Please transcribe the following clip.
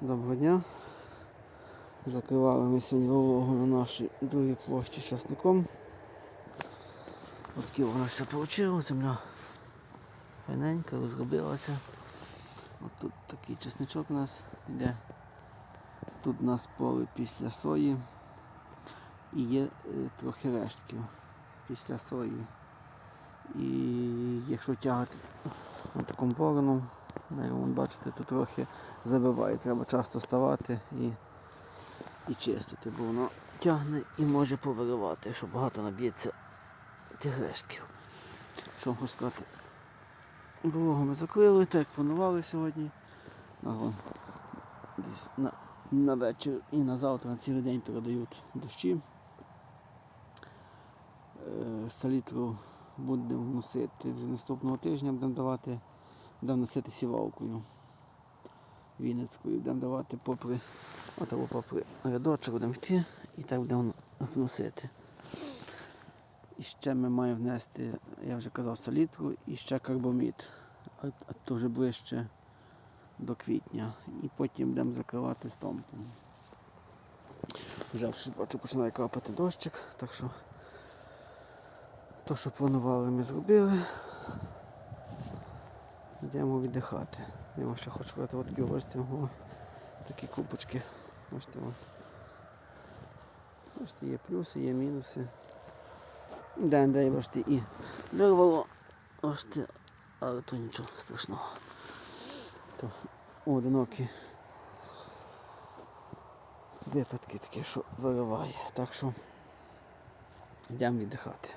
Доброго дня. Закривали ми сьогодні вологу на нашій другій площі часником. От таке у нас все вийшло, земля файненька, розробилася. От тут такий чесничок у нас йде. Тут у нас поле після сої і є е, трохи рештків після сої. І якщо тягати на такому ви бачите, то трохи забиває. Треба часто ставати і, і чистити, бо воно тягне і може повиривати, якщо багато наб'ється тих рештків. Що можу сказати? Вологу ми закрили, так планували сьогодні. Вон десь на, на вечір і на завтра на цілий день передають дощі. Е, Салітру будемо вносити вже наступного тижня, будемо давати, будемо носити сівалкою Вінницькою, будемо давати попри, от або попри рядочок будемо йти і так будемо вносити. І ще ми маємо внести, я вже казав, салітру і ще карбомід. А, то вже ближче до квітня. І потім будемо закривати стомпом. Вже бачу, починає капати дощик, так що то, що планували, ми зробили. Йдемо віддихати. Я ще хочу от такі, бачите, такі купочки. Бачите, бачите, є плюси, є мінуси. Де, де, бачите, і вирвало. Бачите, але то нічого страшного. То одинокі випадки такі, що вириває. Так що йдемо віддихати.